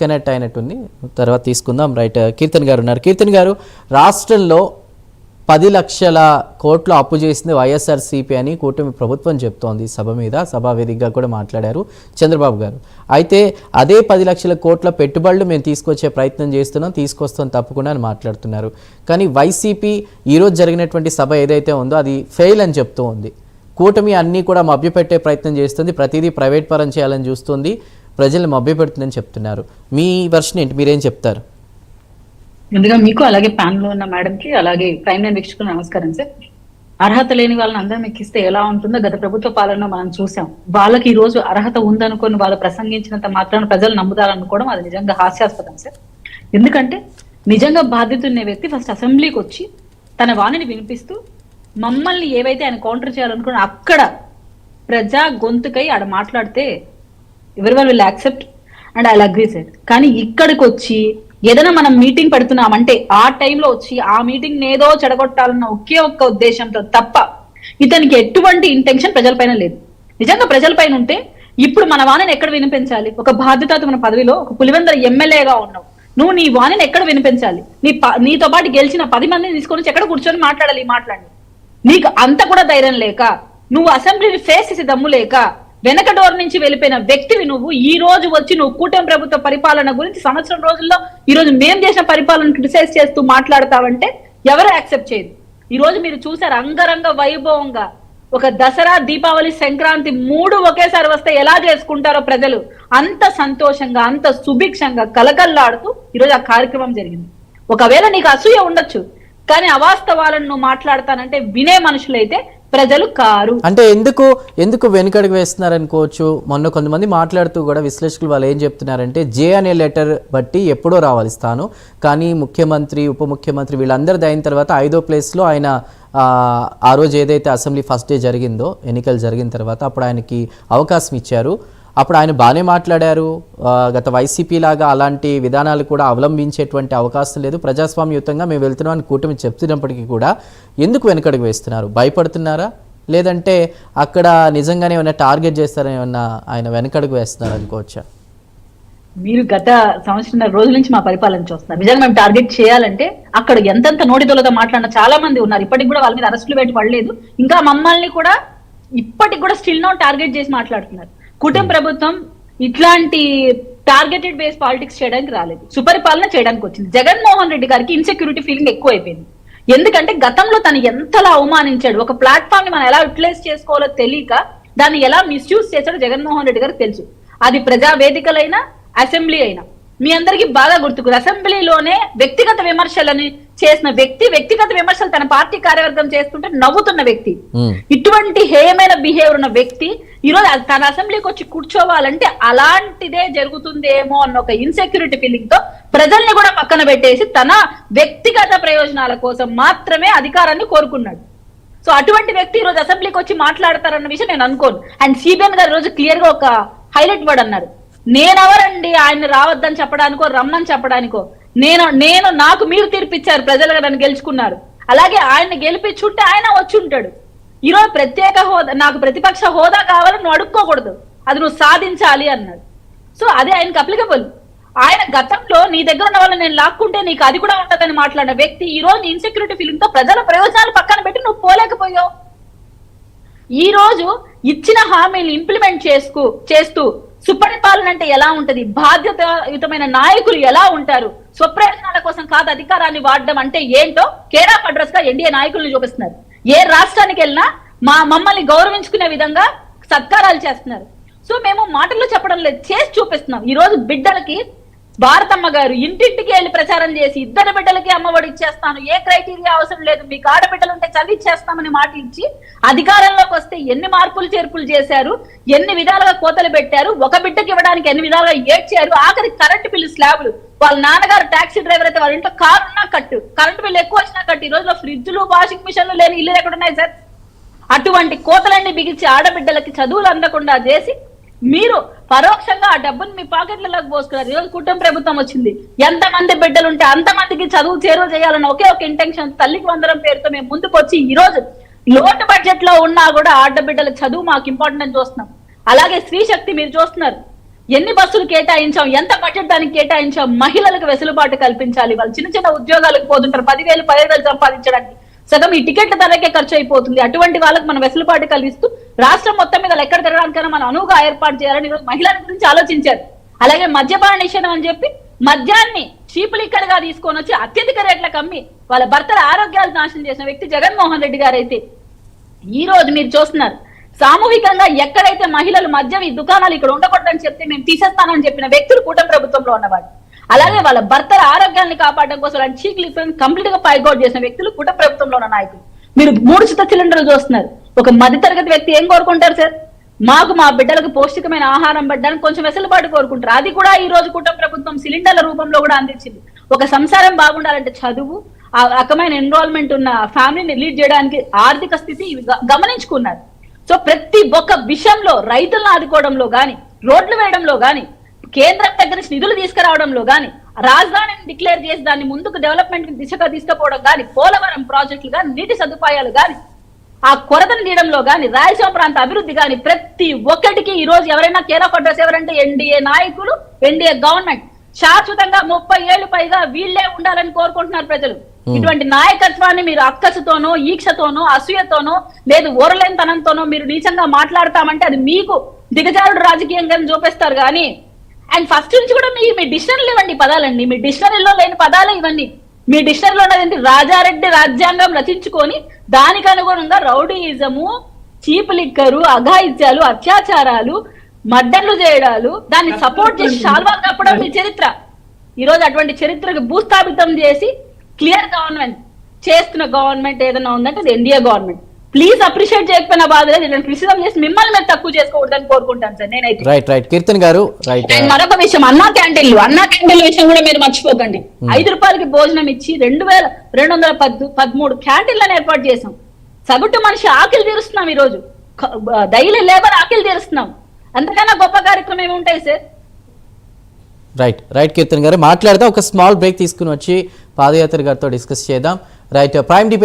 Disconnect అయినట్టుంది. తర్వాత తీసుకుందాం. రైట్ కీర్తన్ గారు ఉన్నారు. కీర్తన్ గారు రాష్ట్రంలో పది లక్షల కోట్లు అప్పు చేసింది వైఎస్ఆర్సీపీ అని కూటమి ప్రభుత్వం చెప్తోంది సభ మీద. సభావేదికగా కూడా మాట్లాడారు చంద్రబాబు గారు. అయితే అదే పది లక్షల కోట్ల పెట్టుబడులు మేము తీసుకొచ్చే ప్రయత్నం చేస్తున్నాం తీసుకొస్తాం తప్పకుండా అని మాట్లాడుతున్నారు. కానీ వైసీపీ ఈరోజు జరిగినటువంటి సభ ఏదైతే ఉందో అది ఫెయిల్ అని చెప్తూ ఉంది కూటమి అన్నీ కూడా మభ్యపెట్టే ప్రయత్నం చేస్తుంది ప్రతిదీ ప్రైవేట్ పరం చేయాలని చూస్తుంది. ప్రజల్ని మభ్యపెడుతుందని చెప్తున్నారు. మీ వర్షన్ ఏంటి? మీరేం చెప్తారు? ముందుగా మీకు అలాగే ప్యానల్లో ఉన్న మేడం కి అలాగే ప్రైమ్ లైన్ వీక్షకులు నమస్కారం సార్. అర్హత లేని వాళ్ళని అందరం ఎక్కిస్తే ఎలా ఉంటుందో గత ప్రభుత్వ పాలన మనం చూసాం. వాళ్ళకి ఈ రోజు అర్హత ఉందనుకొని వాళ్ళు ప్రసంగించినంత మాత్రాన ప్రజలు నమ్ముతారనుకోవడం అది నిజంగా హాస్యాస్పదం సార్. ఎందుకంటే నిజంగా బాధ్యత వ్యక్తి ఫస్ట్ అసెంబ్లీకి వచ్చి తన వాణిని వినిపిస్తూ మమ్మల్ని ఏవైతే ఆయన కౌంటర్ చేయాలనుకున్న అక్కడ ప్రజా గొంతుకై ఆడ మాట్లాడితే ఎవరి వాళ్ళు will accept and I agree sir కానీ ఇక్కడికి వచ్చి ఏదైనా మనం మీటింగ్ పెడుతున్నామంటే ఆ టైంలో వచ్చి ఆ మీటింగ్ ఏదో చెడగొట్టాలన్న ఒకే ఒక్క ఉద్దేశంతో తప్ప ఇతనికి ఎటువంటి ఇంటెన్షన్ ప్రజలపైన లేదు. నిజంగా ప్రజలపైన ఉంటే ఇప్పుడు మన వాణిని ఎక్కడ వినిపించాలి? ఒక బాధ్యతాత్మక పదవిలో ఒక పులివెందర ఎమ్మెల్యేగా ఉన్నావు. నువ్వు నీ వాణిని ఎక్కడ వినిపించాలి? నీ ప- నీతో పాటు గెలిచిన పది మందిని తీసుకొని ఎక్కడ కూర్చొని మాట్లాడాలి మాట్లాడి? నీకు అంత కూడా ధైర్యం లేక నువ్వు అసెంబ్లీని ఫేస్ చేసే దమ్ము లేక వెనక డోర్ నుంచి వెళ్ళిపోయిన వ్యక్తివి నువ్వు. ఈ రోజు వచ్చి నువ్వు కూటమి ప్రభుత్వ పరిపాలన గురించి సంవత్సరం రోజుల్లో ఈ రోజు మేం చేసిన పరిపాలన క్రిటిసైజ్ చేస్తూ మాట్లాడతావంటే ఎవరు యాక్సెప్ట్ చేయదు ఈ రోజు మీరు చూసారు అంగరంగ వైభవంగా ఒక దసరా దీపావళి సంక్రాంతి మూడు ఒకేసారి వస్తే ఎలా చేసుకుంటారో ప్రజలు. అంత సంతోషంగా అంత సుభిక్షంగా కలకల్లాడుతూ ఈరోజు ఆ కార్యక్రమం జరిగింది. ఒకవేళ నీకు అసూయ ఉండొచ్చు కానీ అవాస్తవాలను నువ్వు మాట్లాడతానంటే వినే మనుషులైతే ప్రజలు కారు. అంటే ఎందుకు ఎందుకు వెనుకడుగు వేస్తున్నారు అనుకోవచ్చు మొన్న కొంతమంది మాట్లాడుతూ కూడా విశ్లేషకులు వాళ్ళు ఏం చెప్తున్నారంటే జే అనే లెటర్ బట్టి ఎప్పుడో రావాలి స్థానం. కానీ ముఖ్యమంత్రి ఉప ముఖ్యమంత్రి వీళ్ళందరిది అయిన తర్వాత ఐదో ప్లేస్లో ఆయన ఆ రోజు ఏదైతే అసెంబ్లీ ఫస్ట్ డే జరిగిందో ఎన్నికలు జరిగిన తర్వాత అప్పుడు ఆయనకి అవకాశం ఇచ్చారు. అప్పుడు ఆయన బాగానే మాట్లాడారు. గత వైసీపీ లాగా అలాంటి విధానాలు కూడా అవలంబించేటువంటి అవకాశం లేదు. ప్రజాస్వామ్యయుతంగా మేము వెళ్తున్నాం అని కూటమి చెప్తున్నప్పటికీ కూడా ఎందుకు వెనకడుగు వేస్తున్నారు? భయపడుతున్నారా? లేదంటే అక్కడ నిజంగానే ఏమైనా టార్గెట్ చేస్తారని ఏమన్నా ఆయన వెనకడుగు వేస్తున్నారు అనుకోవచ్చా? మీరు గత సంవత్సరం రోజుల నుంచి మా పరిపాలన చూస్తున్నారు. నిజంగా మేము టార్గెట్ చేయాలంటే అక్కడ ఎంతెంత నోటిదోలతో మాట్లాడిన చాలా మంది ఉన్నారు. ఇప్పటికి కూడా వాళ్ళ మీద అరెస్టులు పెట్టి పడలేదు. ఇంకా మమ్మల్ని కూడా ఇప్పటికి కూడా స్టిల్ నో టార్గెట్ చేసి మాట్లాడుతున్నారు. కుటుంబ ప్రభుత్వం ఇట్లాంటి టార్గెటెడ్ బేస్ పాలిటిక్స్ చేయడానికి రాలేదు. సుపరిపాలన చేయడానికి వచ్చింది. జగన్మోహన్ రెడ్డి గారికి ఇన్సెక్యూరిటీ ఫీలింగ్ ఎక్కువ అయిపోయింది ఎందుకంటే గతంలో తను ఎంతలా అవమానించాడు ఒక ప్లాట్ఫామ్ని మనం ఎలా యూటిలైజ్ చేసుకోవాలో తెలియక దాన్ని ఎలా మిస్యూజ్ చేశాడో జగన్మోహన్ రెడ్డి గారికి తెలుసు. అది ప్రజా వేదికలైనా అసెంబ్లీ అయినా. మీ అందరికీ బాగా గుర్తుకు. అసెంబ్లీలోనే వ్యక్తిగత విమర్శలని చేసిన వ్యక్తి వ్యక్తిగత విమర్శలు తన పార్టీ కార్యవర్గం చేస్తుంటే నవ్వుతున్న వ్యక్తి. ఇటువంటి హేయమైన బిహేవియర్ ఉన్న వ్యక్తి ఈ రోజు తన అసెంబ్లీకి వచ్చి కూర్చోవాలంటే అలాంటిదే జరుగుతుందేమో అన్న ఒక ఇన్సెక్యూరిటీ ఫీలింగ్తో ప్రజల్ని కూడా పక్కన పెట్టేసి తన వ్యక్తిగత ప్రయోజనాల కోసం మాత్రమే అధికారాన్ని కోరుకున్నాడు. సో అటువంటి వ్యక్తి ఈ రోజు అసెంబ్లీకి వచ్చి మాట్లాడతారన్న విషయం నేను అనుకోను. అండ్ సిబిఎన్ గారు ఈ రోజు క్లియర్గా ఒక హైలైట్ వర్డ్ అన్నారు. నేనెవరండి? ఆయన రావద్దని చెప్పడానికో రమ్మని చెప్పడానికో. నేను నేను నాకు మీరు తీర్పిచ్చారు. ప్రజలుగా నన్ను గెలుచుకున్నారు. అలాగే ఆయన గెలిపించుంటే ఆయన వచ్చి ఉంటాడు ఈరోజు ప్రత్యేక హోదా నాకు ప్రతిపక్ష హోదా కావాలని నువ్వు అడుక్కోకూడదు. అది నువ్వు సాధించాలి అన్నాడు. సో అది ఆయనకు అప్లికబుల్ ఆయన గతంలో నీ దగ్గర ఉన్న వాళ్ళని నేను లాక్కుంటే నీకు అది కూడా ఉంటదని మాట్లాడిన వ్యక్తి ఈ రోజు ఇన్సెక్యూరిటీ ఫీలింగ్తో ప్రజల ప్రయోజనాలు పక్కన పెట్టి నువ్వు పోలేకపోయావు. ఈ రోజు ఇచ్చిన హామీలు ఇంప్లిమెంట్ చేసుకు చేస్తూ సుపరిపాలన అంటే ఎలా ఉంటది? బాధ్యతాయుతమైన నాయకులు ఎలా ఉంటారు? స్వప్రయోజనాల కోసం కాదు అధికారాన్ని వాడడం అంటే ఏంటో కేరా అడ్రస్గా ఎన్డీఏ నాయకులను చూపిస్తున్నారు. ఏ రాష్ట్రానికి వెళ్ళినా మా మమ్మల్ని గౌరవించుకునే విధంగా సత్కారాలు చేస్తున్నారు. సో మేము మాటల్లో చెప్పడం లేదు చేసి చూపిస్తున్నాం. ఈ రోజు బిడ్డలకి భారతమ్మ గారు ఇంటింటికి వెళ్ళి ప్రచారం చేసి ఇద్దరు బిడ్డలకి అమ్మఒడి ఇచ్చేస్తాను. ఏ క్రైటీరియా అవసరం లేదు. మీకు ఆడబిడ్డలు ఉంటే చదివిచ్చేస్తామని మాట ఇచ్చి అధికారంలోకి వస్తే ఎన్ని మార్పులు చేర్పులు చేశారు ఎన్ని విధాలుగా కోతలు పెట్టారు ఒక బిడ్డకి ఇవ్వడానికి ఎన్ని విధాలుగా ఏడ్చారు ఆఖరి కరెంటు బిల్లు స్లాబ్లు. వాళ్ళ నాన్నగారు టాక్సీ డ్రైవర్ అయితే వాళ్ళ ఇంట్లో కారు ఉన్నా కట్టు కరెంటు బిల్లు ఎక్కువ వచ్చినా కట్టు. ఈ రోజులో ఫ్రిడ్జ్లు వాషింగ్ మిషన్లు లేని ఇల్లు ఎక్కడున్నాయి సార్? అటువంటి కోతలన్నీ బిగించి ఆడబిడ్డలకి చదువులు అందకుండా చేసి మీరు పరోక్షంగా ఆ డబ్బుని మీ పాకెట్లలోకి పోసుకున్నారు. ఈరోజు కుటుంబ ప్రభుత్వం వచ్చింది. ఎంత మంది బిడ్డలు ఉంటే అంత మందికి చదువు చేరువ చేయాలన్న ఒకే ఒక ఇంటెన్షన్ తల్లికి వందరం పేరుతో మేము ముందుకు వచ్చి ఈ రోజు లోటు బడ్జెట్లో ఉన్నా కూడా ఆడబిడ్డల చదువు మాకు ఇంపార్టెంట్ అని చూస్తున్నాం. అలాగే స్త్రీ శక్తి మీరు చూస్తున్నారు. ఎన్ని బస్సులు కేటాయించాం ఎంత బడ్జెట్ దానికి కేటాయించాం మహిళలకు వెసులుబాటు కల్పించాలి. వాళ్ళు చిన్న చిన్న ఉద్యోగాలకు పోతుంటారు. పదివేలు పదిహేను వేలు సంపాదించడానికి. సగం ఈ టికెట్ల ధరకే ఖర్చు అయిపోతుంది. అటువంటి వాళ్ళకి మనం వెసులుబాటు కల్పిస్తూ రాష్ట్రం మొత్తం మీద ఎక్కడ తిరగడానికైనా మనం అనువుగా ఏర్పాటు చేయాలని ఈరోజు మహిళల గురించి ఆలోచించారు. అలాగే మద్యపాన నిషేధం అని చెప్పి మద్యాన్ని చీపులిక్కడగా తీసుకొని వచ్చి అత్యధిక రేట్లకు అమ్మి వాళ్ళ భర్తల ఆరోగ్యాలు నాశనం చేసిన వ్యక్తి జగన్మోహన్ రెడ్డి గారు అయితే ఈ రోజు మీరు చూస్తున్నారు. సామూహికంగా ఎక్కడైతే మహిళలు మద్యం ఈ దుకాణాలు ఇక్కడ ఉండకూడదని చెప్తే మేము తీసేస్తానని చెప్పిన వ్యక్తులు కూటమి ప్రభుత్వంలో ఉన్నవాడు. అలాగే వాళ్ళ భర్తల ఆరోగ్యాన్ని కాపాడడం కోసం అలాంటి కంప్లీట్గా పైగౌట్ చేసిన వ్యక్తులు కుట ప్రభుత్వంలో ఉన్న నాయకులు. మీరు మూడు చిత్త సిలిండర్లు చూస్తున్నారు. ఒక మధ్య తరగతి వ్యక్తి ఏం కోరుకుంటారు సార్? మాకు మా బిడ్డలకు పౌష్టికమైన ఆహారం పడ్డానికి కొంచెం వెసులుబాటు కోరుకుంటారు. అది కూడా ఈ రోజు కుటుంబ ప్రభుత్వం సిలిండర్ల రూపంలో కూడా అందించింది. ఒక సంసారం బాగుండాలంటే చదువు ఆ రకమైన ఎన్రోల్మెంట్ ఉన్న ఫ్యామిలీని లీడ్ చేయడానికి ఆర్థిక స్థితి గ- గమనించుకున్నారు. సో ప్రతి ఒక్క విషయంలో రైతులను ఆదుకోవడంలో కానీ రోడ్లు వేయడంలో కానీ కేంద్రం దగ్గర నుంచి నిధులు తీసుకురావడంలో కానీ రాజధానిని డిక్లేర్ చేసి దాన్ని ముందుకు డెవలప్మెంట్ దిశగా తీసుకుపోవడం గాని పోలవరం ప్రాజెక్టులు గాని నీటి సదుపాయాలు గాని ఆ కొరతను తీయడంలో గాని రాయలసీమ ప్రాంత అభివృద్ధి గాని ప్రతి ఒక్కటికి ఈ రోజు ఎవరైనా కేర్ ఆఫ్ అడ్రస్ ఎవరంటే ఎన్డీఏ నాయకులు ఎన్డీఏ గవర్నమెంట్ శాశ్వతంగా ముప్పై ఏళ్ళు పైగా వీళ్ళే ఉండాలని కోరుకుంటున్నారు ప్రజలు. ఇటువంటి నాయకత్వాన్ని మీరు అక్కసుతోనో ఈక్షతోనో అసూయతోనో లేదు ఓరలేనితనంతోనో మీరు నీచంగా మాట్లాడతామంటే అది మీకు దిగజారుడు రాజకీయంగా చూపిస్తారు కానీ అండ్ ఫస్ట్ నుంచి కూడా మీ మీ డిక్షనరీలో ఇవ్వండి పదాలండి మీ డిక్షనరీలో లేని పదాలే ఇవన్నీ మీ డిక్షనరీలో ఉన్నది ఏంటి? రాజారెడ్డి రాజ్యాంగం రచించుకొని దానికి అనుగుణంగా రౌడీయిజము చీప్ లిక్కరు అఘాయిత్యాలు అత్యాచారాలు మర్డర్లు చేయడాలు దాన్ని సపోర్ట్ చేసి షాల్వా కప్పడం మీ చరిత్ర. ఈ రోజు అటువంటి చరిత్రకు భూస్థాపితం చేసి క్లియర్ గవర్నమెంట్ చేస్తున్న గవర్నమెంట్ ఏదైనా ఉందంటే అది ఎన్డీఏ గవర్నమెంట్. ప్లీజ్ అప్రిషియేట్ చేయకపోయినా బాధ లేదు. ఇలాంటి క్రిటిసిజం చేసి మిమ్మల్ని మేము తక్కువ చేసుకోకూడదని కోరుకుంటాను సార్ నేనైతే. రైట్ రైట్ కీర్తన్ గారు రైట్ అండ్ మరొక విషయం అన్నా క్యాంటీన్లు అన్నా క్యాంటీన్ల విషయం కూడా మీరు మర్చిపోకండి. ఐదు రూపాయలకి భోజనం ఇచ్చి రెండు వేల రెండు వందల పద్దు పదమూడు క్యాంటీన్లను ఏర్పాటు చేసాం సగటు మనిషి ఆకలి తీరుస్తున్నాం ఈ రోజు డైలీ లేబర్ ఆకలి తీరుస్తున్నాం. అంతకన్నా గొప్ప కార్యక్రమం ఏమి ఉంటాయి సార్? రైట్ రైట్ కీర్తన్ గారు. మాట్లాడితే ఒక స్మాల్ బ్రేక్ తీసుకుని వచ్చి పాదయాత్ర గారితో డిస్కస్ చేద్దాం. Right prime debate